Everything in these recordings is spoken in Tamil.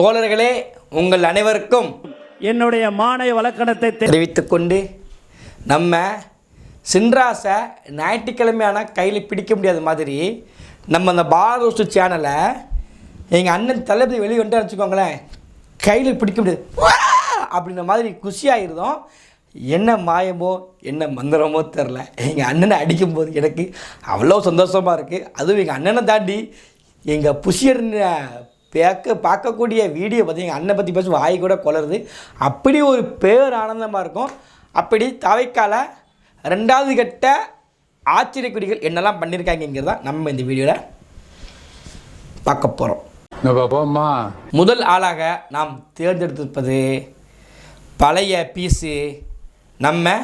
தோழர்களே உங்கள் அனைவருக்கும் என்னுடைய மானை வழக்கணத்தை தெரிவித்துக் கொண்டு நம்ம சின்ராசை ஞாயிற்றுக்கிழமையான கையில் பிடிக்க முடியாத மாதிரி நம்ம அந்த பாலரோஸ்ட் சேனலை எங்கள் அண்ணன் தளபதி வெளியே வந்துட்டு வச்சுக்கோங்களேன் கையில் பிடிக்க முடியாது! அப்படின்ற மாதிரி குஷியாகிருந்தோம் என்ன மாயமோ என்ன மந்திரமோ தெரில எங்கள் அண்ணனை அடிக்கும்போது எனக்கு அவ்வளோ சந்தோஷமாக இருக்குது அதுவும் எங்கள் அண்ணனை தாண்டி எங்கள் புஷியர் பேக்க பார்க்கக்கூடிய வீடியோ எங்கள் அண்ணனை பற்றி பேச வாய் கூட குளருது அப்படி ஒரு பேர் ஆனந்தமாக இருக்கும். அப்படி தவைக்கால ரெண்டாவது கட்ட ஆச்சரியக்குறிகள் என்னெல்லாம் பண்ணியிருக்காங்கங்கிறத நம்ம இந்த வீடியோவில் பார்க்க போகிறோம் முதல் ஆளாக நாம் தேர்ந்தெடுத்திருப்பது பழைய பீஸு நம்ம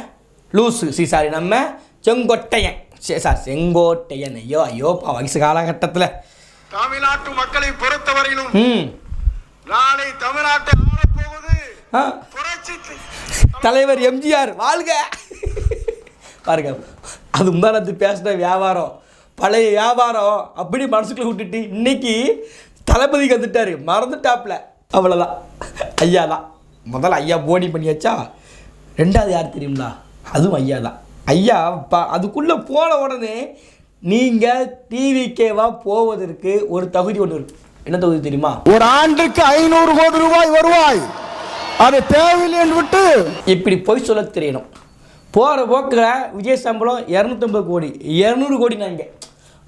லூசு சி சாரி நம்ம செங்கோட்டையன். சே சார் செங்கோட்டையன். ஐயோ ஐயோப்பா வயசு காலகட்டத்தில். தமிழ்நாட்டு மக்களை பொறுத்தவரையிலும் ம். நாளை தமிழ்நாட்டை ஆளப்போவது புரட்சி தலைவர் எம்ஜிஆர் வாழ்க. பாருங்க அது முந்தானத்து பேசுகிற வியாபாரம் பழைய வியாபாரம் அப்படி மனசுக்குள்ள விட்டுட்டு இன்னைக்கு தளபதிக்கு வந்துட்டாரு. மறந்துட்டாப்ல அவ்வளோதான் ஐயா தான் முதல்ல ஐயா போனி பண்ணியாச்சா? ரெண்டாவது யார் தெரியுங்களா? அதுவும் ஐயா தான் ஐயா ப அதுக்குள்ளே போன உடனே நீங்கள் டிவிக்கேவா போவதற்கு ஒரு தகுதி ஒன்று இருக்கு. என்ன தகுதி தெரியுமா? ஒரு ஆண்டுக்கு ஐநூறு கோடி ரூபாய் வருவாய். அது தேவையில்லை என்று விட்டு. இப்படி பொய் சொல்ல தெரியணும். போகிற போக்கில் விஜய் சம்பளம் இரநூத்தம்பது கோடி. இரநூறு கோடி நாங்க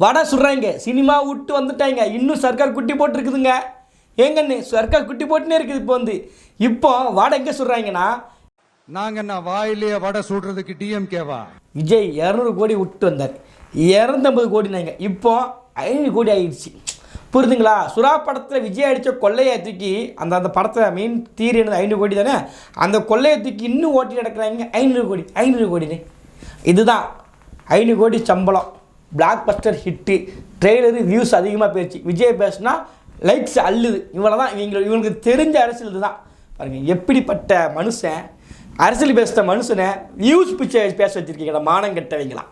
வடை சுடுறாங்க. சினிமா விட்டு வந்துட்டாங்க. இன்னும் சர்க்கார் குட்டி போட்டுருக்குதுங்க. ஏங்கண்ணு சர்க்கார் குட்டி போட்டுனே இருக்குது இப்போ வந்து. இப்போ வடை எங்கே சுடுறாங்கன்னா? நாங்க என்ன வாயிலேயே வடை சுடுறதுக்கு டிஎம்கேவா விஜய் இரநூறு கோடி விட்டு வந்தார். இரநூத்தம்பது கோடினாங்க இப்போ ஐநூறு கோடி ஆயிடுச்சு. புரிதுங்களா சுறா படத்தில் விஜய் அடித்த கொள்ளையை தூக்கி அந்த அந்த படத்தில் மெயின் தீரி என்னது? ஐநூறு கோடி தானே? அந்த கொள்ளையை தூக்கி இன்னும் ஓட்டி நடக்கிறாங்க. ஐநூறு கோடி ஐநூறு கோடினே இதுதான். ஐநூறு கோடி சம்பளம். Blockbuster hit trailer views அதிகமாக போயிடுச்சு. விஜய் பேசுனா லைக்ஸ் அள்ளுது. இவ்வளோ தான் இவங்க இவங்களுக்கு தெரிஞ்ச அரசியல் இதுதான். பாருங்கள் எப்படிப்பட்ட மனுஷன் அரசியல் பேசுகிற மனுஷனை வியூஸ் பிச்சை பேச வச்சுருக்கீங்களா மானம் கெட்டவைங்களாம்.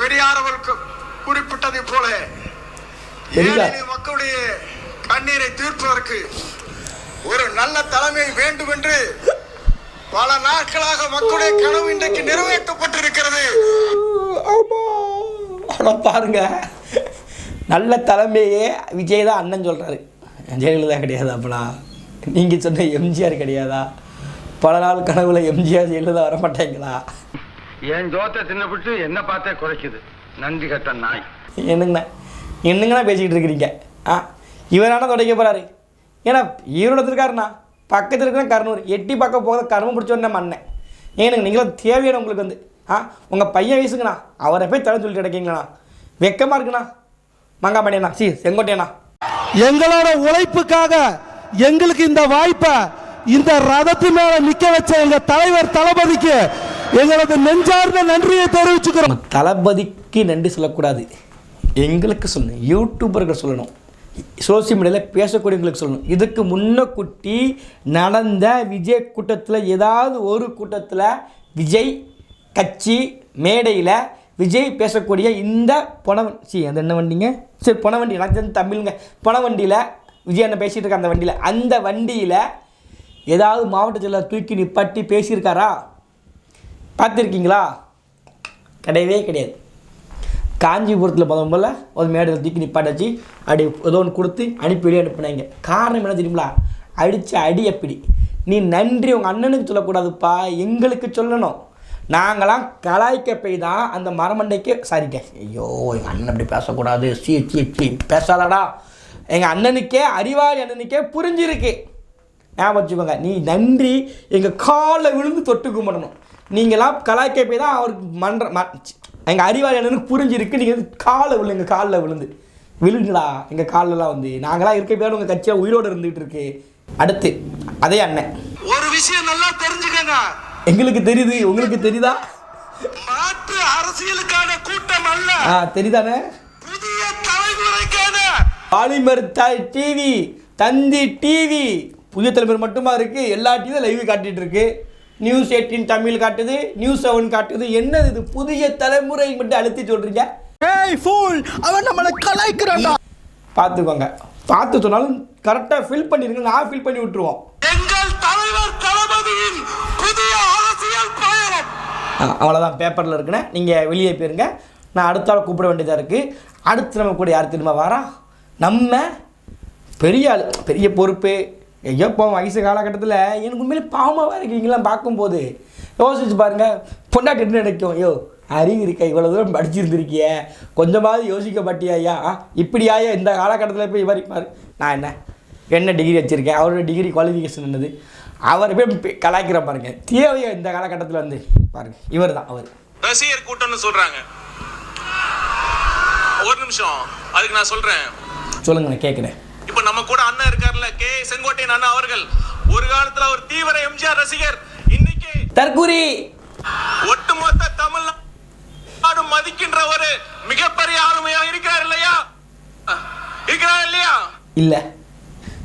பெரியார் அவர்கள் குறிப்பிட்டதை போல. ஏழை மக்களுடைய கண்ணீரை தீர்ப்பதற்கு ஒரு நல்ல தலைமை வேண்டும் என்று பல நாட்களாக மக்களுடைய கனவு இன்றைக்கு நிறைவேற்றப்பட்டிருக்கிறது. ஆனால் பாருங்க நல்ல தலைமையே விஜய் தான் அண்ணன் சொல்கிறாரு ஜெயலலிதா கிடையாது அப்பனா? நீங்கள் சொன்ன எம்ஜிஆர் கிடையாதா? பல நாள் கனவுல எம்ஜிஆர் ஜெயலலிதா வர மாட்டாங்களா என் ஜோத்தை தின்னபிட்டு என்ன பார்த்தே குறைக்குது. நன்றி கட்ட நாய். என்னங்கண்ணா என்னங்கண்ணா பேசிக்கிட்டு இருக்கிறீங்க? ஆ இவரான தொடங்க போகிறாரு ஏன்னா ஈரோடு இருக்காருண்ணா பக்கத்தில் இருக்கிற கர்னூர் எட்டி பக்கம் போக கரும்பு பிடிச்சோன்னே மண்ணேன் ஏனுங்க நீங்களும் தேவையான உங்களுக்கு வந்து. ஆ உங்கள் பையன் வயசுங்கண்ணா அவரை போய் தலை சொல்லிட்டு கிடைக்கீங்கண்ணா வெக்கமாக இருக்குண்ணா. மங்காமணியண்ணா சி செங்கோட்டையண்ணா. எங்களோட உழைப்புக்காக எங்களுக்கு இந்த வாய்ப்பை இந்த ரதத்து மேல நிக்க வச்ச எங்க தலைவர் தளபதிக்கு எங்களது நெஞ்சார்ந்த நன்றியை தெரிவிச்சுக்கிறோம். தளபதிக்கு நன்றி சொல்லக்கூடாது. எங்களுக்கு சொல்லணும். யூடியூபர்கள் சொல்லணும். சோசியல் மீடியாவில் பேசக்கூடியவங்களுக்கு சொல்லணும். இதுக்கு முன்னக்கூட்டி நடந்த விஜய் கூட்டத்தில் ஏதாவது ஒரு கூட்டத்தில் விஜய் கட்சி மேடையில் விஜய் பேசக்கூடிய இந்த பொணவன் சி அந்த என்ன வண்டிங்க? சரி பொணவண்டி எனக்கு தமிழ்ங்க. தமிழுங்க பொணவண்டியில் விஜய் அண்ணன் பேசிகிட்டு இருக்க அந்த வண்டியில். அந்த வண்டியில் ஏதாவது மாவட்ட செயலர் தூக்கி நிப்பாட்டி பேசியிருக்காரா? பார்த்துருக்கீங்களா? கிடையவே கிடையாது. காஞ்சிபுரத்தில் முத போல் ஒரு மேடையில் தூக்கி நிப்பாட்டாச்சு. அப்படி ஏதோ ஒன்று கொடுத்து அனுப்பிவிடி வெளியே அனுப்புனாங்க. காரணம் என்ன தெரியுங்களா? அடித்த அடி எப்படி நீ நன்றி உங்கள் அண்ணனுக்கு சொல்லக்கூடாதுப்பா. எங்களுக்கு சொல்லணும். நாங்களாம் கலாய்க்க போய் தான் அந்த மரமண்டைக்கு சாரிங்க ஐயோ எங்கள் அண்ணன் அப்படி பேசக்கூடாது. சீ சீ சி பேசாதடா. எங்கள் அண்ணனுக்கே அறிவாளி அண்ணனுக்கே புரிஞ்சிருக்கு. ஞாபகம் வச்சுக்கோங்க. நீ நன்றி எங்கள் காலில் விழுந்து தொட்டு கும்பிடணும். நீங்களாம் கலாய்க்க போய் தான் அவருக்கு மன்ற ம எங்கள் அறிவாளி அண்ணனுக்கு புரிஞ்சிருக்கு நீங்கள் காலை விழு எங்கள் காலில் விழுந்து. விழுங்கடா எங்கள் கால்லலாம் வந்து. நாங்களாம் இருக்க பேர் உங்கள் கட்சியாக உயிரோடு இருந்துகிட்டு இருக்கு. அடுத்து அதே அண்ணன். ஒரு விஷயம் நல்லா தெரிஞ்சுக்கங்க. எங்களுக்கு தெரியுது உங்களுக்கு தெரியுதா? மாற்று அரசியலுக்கான கூட்டம் அல்ல. ஆ தெரியுதானே? புதிய தலைமுறைக்கான. Polimer TV Thanthi TV. Puthiya Thalaimurai மட்டுமா இருக்கு எல்லா டிவியும் லைவ் காட்டிட்டு இருக்கு. நியூஸ் எயிட்டீன் தமிழ் காட்டுது நியூஸ் செவன் காட்டுது. என்னது இது? புதிய தலைமுறை மட்டும் அழுத்தி சொல்றீங்க? ஏய் ஃபூல் அவன் நம்மளை கலாய்க்கிறான்டா. பார்த்துக்கோங்க. பார்த்து சொன்னாலும் கரெக்டாக ஃபில் பண்ணிருங்க. நான் ஃபில் பண்ணி விட்டுருவோம். எங்கள் தலைவர் தளபதியின் புதிய அரசியல் பயணம். அவ்வளோதான் பேப்பரில் இருக்குண்ணே. நீங்கள் வெளியே போயிருங்க. நான் அடுத்த ஆள் கூப்பிட வேண்டியதாக இருக்குது அடுத்து நம்ம கூட யார் திரும்ப வரா. நம்ம பெரிய ஆள் பெரிய பொறுப்பு ஐயோ இப்போ வயசு காலகட்டத்தில் எனக்கு உண்மையிலே பாவமாக இருக்கீங்களாம் பார்க்கும்போது. யோசிச்சு பாருங்க. பொண்டாட்டி என்ன நினைக்கும்? ஐயோ அறிவு இருக்க? இவ்வளோ தூரம் படிச்சிருந்துருக்கிய. கொஞ்சமாவது யோசிக்க மாட்டியா ஐயா ஆ, இப்படியாயா? இந்த காலகட்டத்தில் போய் இவர் பாரு நான் என்ன? என்ன டிகிரி வச்சுருக்கேன்? அவரோட டிகிரி குவாலிஃபிகேஷன் என்னது? அவரை போய் கலாய்க்கிற பாருங்க. தேவையா இந்த காலகட்டத்தில் வந்து? பாருங்க. இவர் தான் அவர். ரசிகர் கூட்டம்னு சொல்றாங்க. ஒரு நிமிஷம். அதுக்கு நான் சொல்றேன். சொல்லுங்க நான் கேட்குறேன் இப்ப நம்ம கூட அண்ணன் இருக்கார்ல கே. செங்கோட்டையன் அண்ணா அவர்கள். ஒரு காலத்துல ஒரு தீவிர எம்ஜிஆர் ரசிகர். இன்னைக்கு தற்கூரி. ஒட்டுமொத்த தமிழ்நாடு மதிக்கின்ற ஒரு மிகப்பெரிய ஆளுமையா இருக்கிறார் இல்லையா? இருக்கிறார் இல்லையா? இல்லை.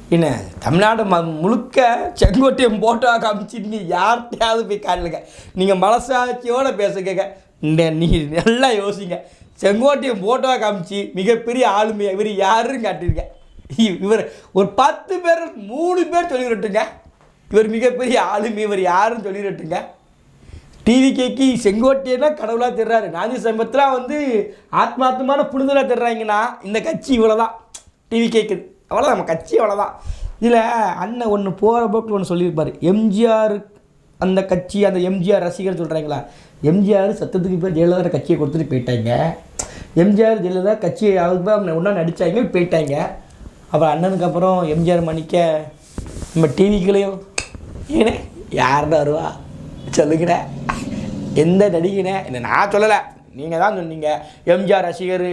என்ன தமிழ்நாடு ம முழுக்க செங்கோட்டையன் போட்டோ காமிச்சு நீங்கள் யார்கிட்டயாவது போய் காட்டுங்க நீங்கள் மனசாட்சியோட பேசுங்க இந்த நீ நல்லா யோசிங்க. செங்கோட்டையன் போட்டோ காமிச்சு மிகப்பெரிய ஆளுமையை இவர் யாருன்னு காட்டிருக்க? இ- இவர் ஒரு பத்து பேர் மூணு பேர் சொல்லிடட்டுங்க இவர் மிகப்பெரிய ஆளுமை இவர் யாருன்னு சொல்லிடட்டுங்க டிவி கேக்கி செங்கோட்டையனா கடவுளாக தெரிறாரு. நாதி சமயத்தில் வந்து ஆத்மார்த்தமான புனிதராக தெரிறாங்கன்னா இந்த கட்சி இவ்வளோதான் டிவி கேக்குது அவ்வளோதான் நம்ம கட்சி அவ்வளோதான் இதில் அண்ணன் ஒன்று போகிற போக்கில் ஒன்று சொல்லியிருப்பார். எம்ஜிஆர் அந்த கட்சி அந்த எம்ஜிஆர் ரசிகர் சொல்கிறாங்களா எம்ஜிஆர் சத்தத்துக்கு பேர் ஜெயலலிதா கட்சியை கொடுத்துட்டு போயிட்டாங்க. எம்ஜிஆர் ஜெயலலிதா கட்சியை அவங்க ஒன்றா நடித்தாங்க போயிட்டாங்க. அப்புறம் அண்ணனுக்கு அப்புறம் எம்ஜிஆர் மணிக்க நம்ம டிவிக்குள்ளேயும் ஏனே யார்டா வருவா? சொல்லுங்கண்ணே எந்த நடிகனே? என்ன நான் சொல்லலை. நீங்கள் தான் சொன்னீங்க. எம்ஜிஆர் ரசிகர்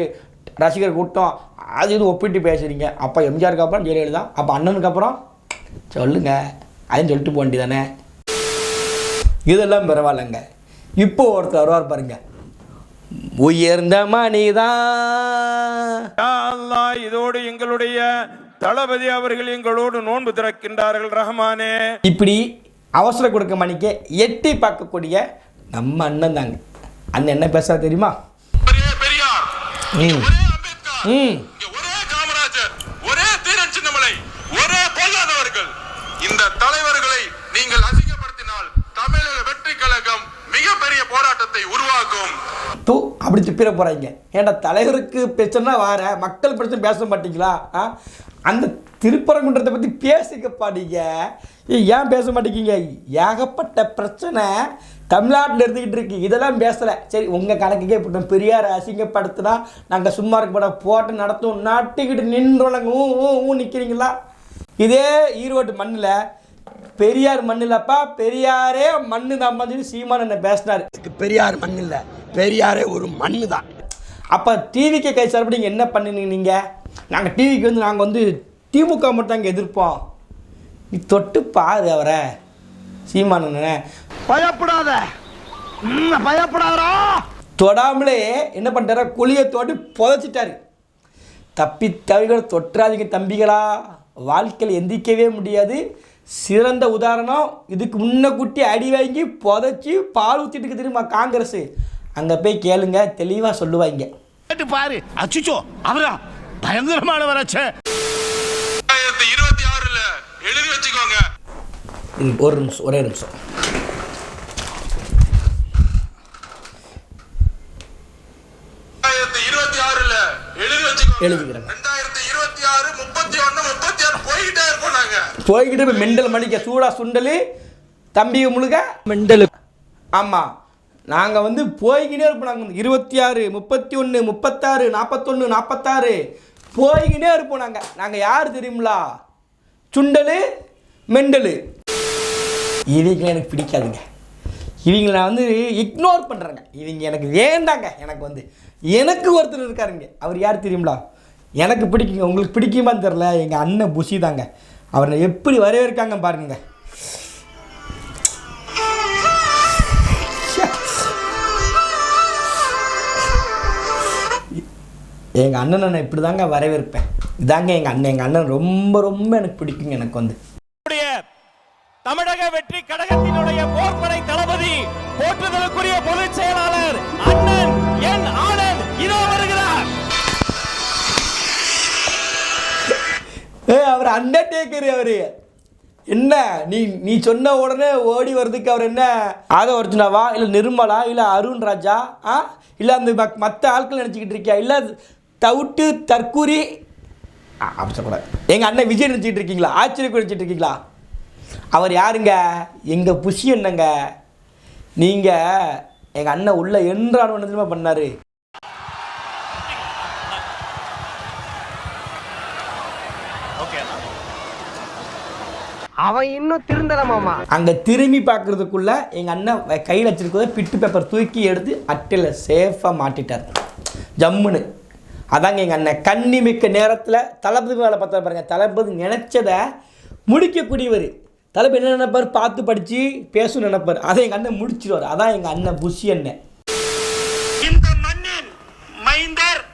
ரசிகர் கூட்டம். அது இது ஒப்பிட்டு பேசுகிறீங்க அப்போ எம்ஜிஆருக்கு அப்புறம் ஜெயலலிதா. அப்போ அண்ணனுக்கு அப்புறம் சொல்லுங்க. அதையும் சொல்லிட்டு போக வேண்டியதானே இதெல்லாம் பரவாயில்லைங்க. இப்போ ஒருத்தர் வருவார் பாருங்கள் உயர்ந்த மணிதான் யா அல்லாஹ் இதோடு எங்களுடைய தளபதி அவர்கள் எங்களோடு நோன்பு திறக்கின்றார்கள் ரஹ்மானே. இப்படி அவசர கொடுக்க மணிக்கு எட்டி பார்க்கக்கூடிய நம்ம அண்ணன் தாங்க. அண்ணன் என்ன பேச தெரியுமா? ஒரே பெரியார் ம். ஒரே அம்பேத்கர் ம். ஒரே காமராஜர் ஒரே தீரன் சின்னமலை ஒரே பொல்லாதவர்கள். இந்த தலைவர்களை நீங்கள் அசிங்கப்படுத்தினால் தமிழக வெற்றி கழகம் மிகப்பெரிய போராட்டத்தை உருவாக்கும். தூ அப்படி திப்பிட போகிறாங்க ஏன்டா தலைவருக்கு பிரச்சனை வார மக்கள் பிரச்சனை பேச மாட்டீங்களா? அந்த திருப்பரங்குன்றத்தை பற்றி பேசிக்கப்பா நீங்கள் ஏன் பேச மாட்டேங்கிங்க ஏகப்பட்ட பிரச்சனை தமிழ்நாட்டில் இருந்துக்கிட்டு இருக்கு. இதெல்லாம் பேசலை. சரி உங்கள் கணக்குக்கே இப்போ பெரியார் அசிங்கப்படுத்தினா நாங்கள் சும்மா இருக்கப்பட போட்டு நடத்தும் நாட்டுக்கிட்டு நின்றோம். நாங்கள் ஊ ஊ நிற்கிறீங்களா இதே ஈரோடு மண்ணில் பெரியார் மண்ணிலப்பா பெரியாரே மண்ணு தான் சொல்லி சீமான் என்ன பேசினார். பெரியார் மண் இல்லை பெரியாரே ஒரு மண்ணு தான் அப்போ டிவிக்கு கை சார்பு நீங்கள் என்ன பண்ணுனீங்க நீங்கள் நாங்கள் டிவிக்கு வந்து நாங்கள் வந்து திமுக மட்டும் அங்கே எதிர்ப்போம். நீ தொட்டு பாரு அவரை. சீமான் அண்ணனை பயப்படாத. பயப்படாதா தொடாமலே என்ன பண்ணிட்டாரா? குழியை தோண்டி புதைச்சிட்டாரு. தப்பி தவிகள் தொற்றாதீங்க தம்பிகளா. வாழ்க்கையில் எந்திரிக்கவே முடியாது. சிறந்த உதாரணம் இதுக்கு முன்ன குட்டி அடி வாங்கி புதைச்சி பால் ஊற்றிட்டு இருக்கு தெரியுமா காங்கிரஸ்? அங்கே போய் கேளுங்க தெளிவாக சொல்லுவாங்க. பாரு. அச்சுச்சோ அவரா? பயங்கரமானவராச்சே இருபத்தி ஆறுல எழுதி வச்சுக்கோங்க. ஒரு நிமிஷம் ஒரே நிமிஷம். ரெண்டாயிரத்தி இருபத்தி ஆறுல எழுதி வச்சுக்கோங்க. எழுதிக்கிறேன். போய்கிட்டு போய் மெண்டல் மணிக்க சூடா சுண்டல் தம்பி முழுக. மெண்டல். ஆமாம் நாங்கள் வந்து போய்கிட்டே இருப்போம். நாங்கள் இருபத்தி ஆறு முப்பத்தி ஒன்று முப்பத்தாறு நாற்பத்தொன்று நாற்பத்தாறு போய்கிட்டே இருப்போம் நாங்கள் நாங்கள் யார் தெரியுங்களா சுண்டல் மெண்டல். இவங்க எனக்கு பிடிக்காதுங்க. இவங்களை நான் வந்து இக்னோர் பண்ணுறேங்க இவங்க எனக்கு வேண்டாங்க. எனக்கு வந்து எனக்கு ஒருத்தர் இருக்காருங்க. அவர் யார் தெரியுங்களா எனக்கு பிடிக்குங்க. உங்களுக்கு பிடிக்குமான்னு தெரில எங்கள் அண்ணன் புஷி தாங்க. அவரை எப்படி வரவேற்காங்க பாருங்க. எங்கள் அண்ணனை நான் இப்படி தாங்க வரவேற்பேன். இதாங்க எங்கள் அண்ணன். எங்கள் அண்ணன் ரொம்ப ரொம்ப எனக்கு பிடிக்குங்க எனக்கு வந்து. தமிழக வெற்றி கழகத்தினுடைய போர்படை தளபதி போற்றுதலுக்குரிய பொதுச் செயலாளர் அண்ணன் என் ஆனந்த் இதோ வருகிறார். ஏ அவர் அண்டர்டேக்கர் அவர். என்ன நீ நீ சொன்ன உடனே ஓடி வர்றதுக்கு அவர் என்ன ஆதவ அர்ஜுனாவா இல்லை நிர்மலா இல்லை அருண் ராஜா ஆ? இல்லை அந்த மற்ற ஆட்கள் நினச்சிக்கிட்டு இருக்கியா? இல்லை தவிட்டு தற்கூரி அப்படி சொல்லக்கூடாது. எங்கள் அண்ணன் விஜய் நினச்சிக்கிட்டு இருக்கீங்களா? ஆச்சரியம் நினச்சிட்டு இருக்கீங்களா? அவர் யாருங்க? எங்கள் புஷி என்னங்க நீங்கள் எங்கள் அண்ணன் உள்ள என்றான ஒன்று பண்ணார்? அவன் இன்னும் திருந்தல மாமா. அங்கே திரும்பி பார்க்குறதுக்குள்ள எங்கள் அண்ணன் வ- கையில் வச்சிருக்கிறத பிட்டு பேப்பர் தூக்கி எடுத்து அட்டையில் சேஃபாக மாட்டிட்டார். ஜம்முன்னு. அதாங்க எங்கள் அண்ணன். கண்ணி மிக்க நேரத்தில் தளபதி வேலை பார்த்தா பாருங்க. தளபதி நினச்சதை முடிக்கக்கூடியவர். தளபதி என்ன நினைப்பார்? பார்த்து படித்து பேசணும்னு நினைப்பார். அதை எங்கள் அண்ணன் முடிச்சிடுவார் அதான் எங்கள் அண்ணன் புஷி அண்ணன். இந்த மண்ணின் மைந்தர்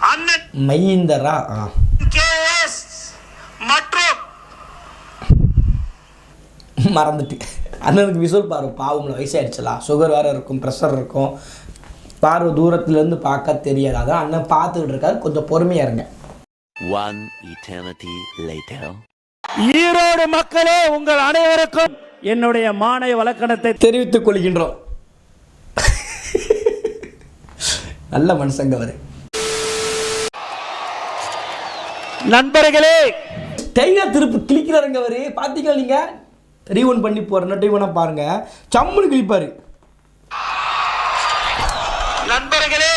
அண்ணன். மைந்தரா? ஆ. மறந்துட்டு. அண்ணனுக்கு விசுவல் பார்வை பாவம்ல வயசாயிடுச்சலாம் சுகர் வேறு இருக்கும் ப்ரெஷர் இருக்கும். பார்வை தூரத்துலேருந்து பார்க்க தெரியாது. அதான் அண்ணன் பார்த்துக்கிட்டு இருக்காரு. கொஞ்சம் பொறுமையாக இருங்க. One eternity later. ஈரோடு மக்களே உங்கள் அனைவருக்கும் என்னுடைய மானை வழக்கணத்தை தெரிவித்துக் கொள்கின்றோம். நல்ல மனுஷங்க அவரு. நண்பர்களே டைலர் திருப்பி கிளிக்கிறாருங்க அவரு. பார்த்தீங்களா நீங்க? ரீவன் பண்ணி போறேன். ரீவனா பாருங்க. சம்முன்னு கிளிப்பாரு நண்பர்களே!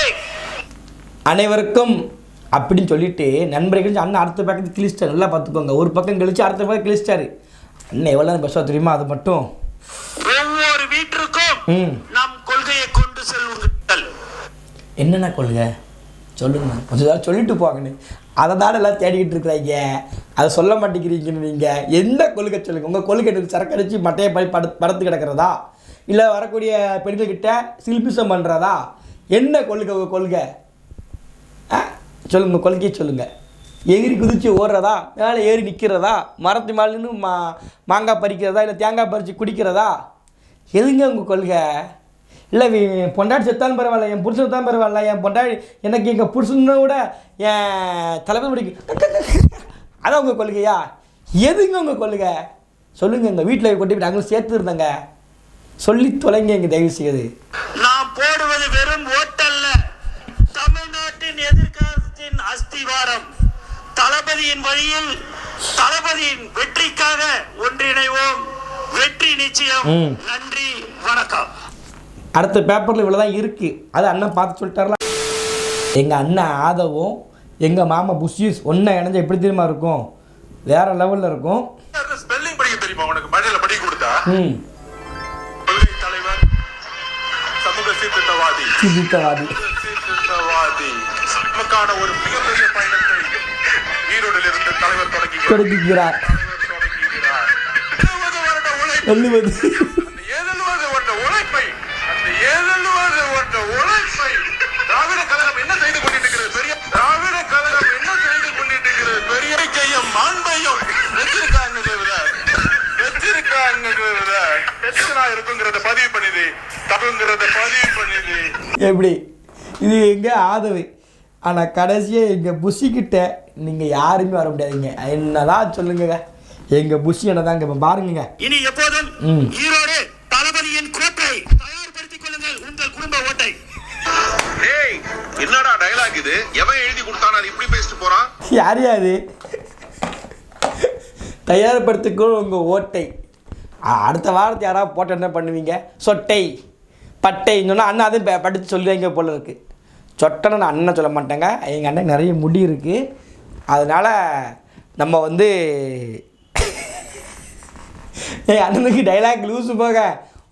அனைவருக்கும் அப்படின்னு சொல்லிட்டு நண்பரை கழிச்சு அண்ணன் அடுத்த பக்கத்து கிழிச்சிட்டாரு. நல்லா பார்த்துக்கோங்க. ஒரு பக்கம் கழிச்சு அடுத்த பக்கம் கிழிச்சிட்டாரு. அண்ணன் எவ்வளோ பேசுவா தெரியுமா? அது மட்டும். ஒவ்வொரு வீட்டிற்கும் நம் கொள்கையை கொண்டு செல்லுங்கள். என்னென்ன கொள்கை? சொல்லுங்க. கொஞ்சம் சொல்லிட்டு போங்கன்னு அதை தான் எல்லாம் தேடிக்கிட்டு இருக்கிறீங்க? அதை சொல்ல மாட்டேங்கிறீங்கன்னு நீங்கள் எந்த கொள்கை சொல்லுங்கள் உங்கள் கொள்கை எனக்கு சரக்கு அடிச்சு மட்டையை படி படு படுத்து கிடக்கிறதா? இல்லை வரக்கூடிய பெண்கள்கிட்ட சில்பிசம் பண்ணுறதா என்ன கொள்கை உங்கள் கொள்கை? ஆ? சொல்லுங்க கொள்கையை சொல்லுங்கள் எகிரி குதித்து ஓடுறதா? மேலே ஏறி நிற்கிறதா மரத்து மேலேன்னு மா மாங்காய் பறிக்கிறதா? இல்லை தேங்காய் பறித்து குடிக்கிறதா? எதுங்க உங்கள் கொள்கை? இல்லை வி- பொண்டாட்டி செத்தாலும் பரவாயில்ல என் புருஷன் செத்தாலும் பரவாயில்ல என் பொண்டாட்டி எனக்கு எங்கள் புருஷனை விட என் தலைமை பிடிக்கும். அதான் உங்கள் கொள்கையா? எதுங்க உங்கள் கொள்கை? சொல்லுங்கள் எங்கள் வீட்டில் கொண்டு போய் நாங்களும் சேர்த்து இருந்தேங்க. சொல்லி தொலைங்க எங்கள் தயவு செய்யுது நாம் போடுவது வெறும் ஓட்டல்ல. தமிழ்நாட்டின் எதிர்காலத்தின் அஸ்திவாரம். தளபதியின் வழியில் தளபதியின் வெற்றிக்காக ஒன்றிணைவோம். வெற்றி நிச்சயம். நன்றி வணக்கம். அடுத்த பேப்பரில் இவ்வளோ தான் இருக்குது அது அண்ணன் பார்த்து சொல்லிட்டாரல. எங்கள் அண்ணன் ஆதவும் எங்கள் மாமா புஷிஸ் ஒன்றா இணைஞ்சா எப்படி தெரியுமா இருக்கும்? வேறு லெவலில் இருக்கும். ஸ்பெல்லிங் படிக்க தெரியுமா உனக்கு? மழையில படி கொடுத்தா? ம். தலைவர் சமூக சீர்திருத்தவாதி. சிதித்தவாதி சீர்திருத்தவாதி. நமக்கான ஒரு மிகப்பெரிய பயணத்தை ஈரோடில் இருந்து தலைவர் தலைவர் தொடங்குகிறார். எழுபது. ஏழெழுவது வருட உழைப்பை திராவிட கழகம் என்ன செய்து கொண்டிருக்கிறது பெரிய திராவிட கழகம் என்ன செய்து கொண்டிருக்கிறது பெரிய கையும் மாண்பையும் வச்சிருக்காங்க வச்சிருக்காங்க எத்தனா இருக்குங்கிறத பதிவு பண்ணுது தகுங்கிறத பதிவு பண்ணுது எப்படி? இது எங்கள் ஆதவு ஆனால் கடைசியாக எங்கள் புஷிக்கிட்ட நீங்கள் யாருமே வர முடியாதுங்க. என்னதான் சொல்லுங்க எங்கள் புஷி என்ன தாங்க இப்போ பாருங்க இனி எப்போதும். ஈரோடு தளபதியின் கோட்டை என்னடா டயலாக் இது? எவன் எழுதி கொடுத்தானா இப்படி பேசிட்டு போறான்? யார் அது தயார்படுத்திக்கோ உங்கள் ஓட்டை. அடுத்த வாரத்தை யாராவது போட்டு என்ன பண்ணுவீங்க? சொட்டை. பட்டை சொன்னால் அண்ணன் அதுவும் படித்து சொல்லுவீங்க போல இருக்கு. சொட்டைன்னு நான் அண்ணன் சொல்ல மாட்டேங்க. எங்கள் அண்ணன் நிறைய முடி இருக்குது அதனால் நம்ம வந்து என் அண்ணனுக்கு டைலாக் லூஸு போக.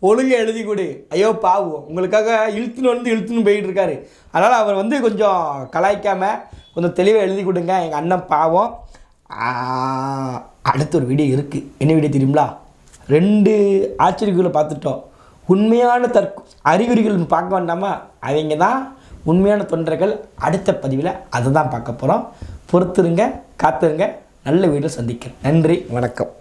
ஒழுங்காக எழுதி கொடு. ஐயோ பாவம். உங்களுக்காக இழுத்துன்னு வந்து இழுத்துன்னு போயிட்டு இருக்காரு. அதனால் அவர் வந்து கொஞ்சம் கலாய்க்காமல் கொஞ்சம் தெளிவாக எழுதி கொடுங்க. எங்கள் அண்ணன் பாவம். அடுத்த ஒரு வீடியோ இருக்குது என்ன வீடியோ தெரியுங்களா? ரெண்டு ஆச்சரியங்களை பார்த்துட்டோம். உண்மையான தற்கு அறிகுறிகள் பார்க்க வேண்டாமா? அவங்க தான் உண்மையான தொண்டர்கள். அடுத்த பதிவில் அதை தான் பார்க்க போகிறோம் பொறுத்துருங்க காத்துருங்க. நல்ல வீடியோ சந்திக்கிறேன். நன்றி வணக்கம்.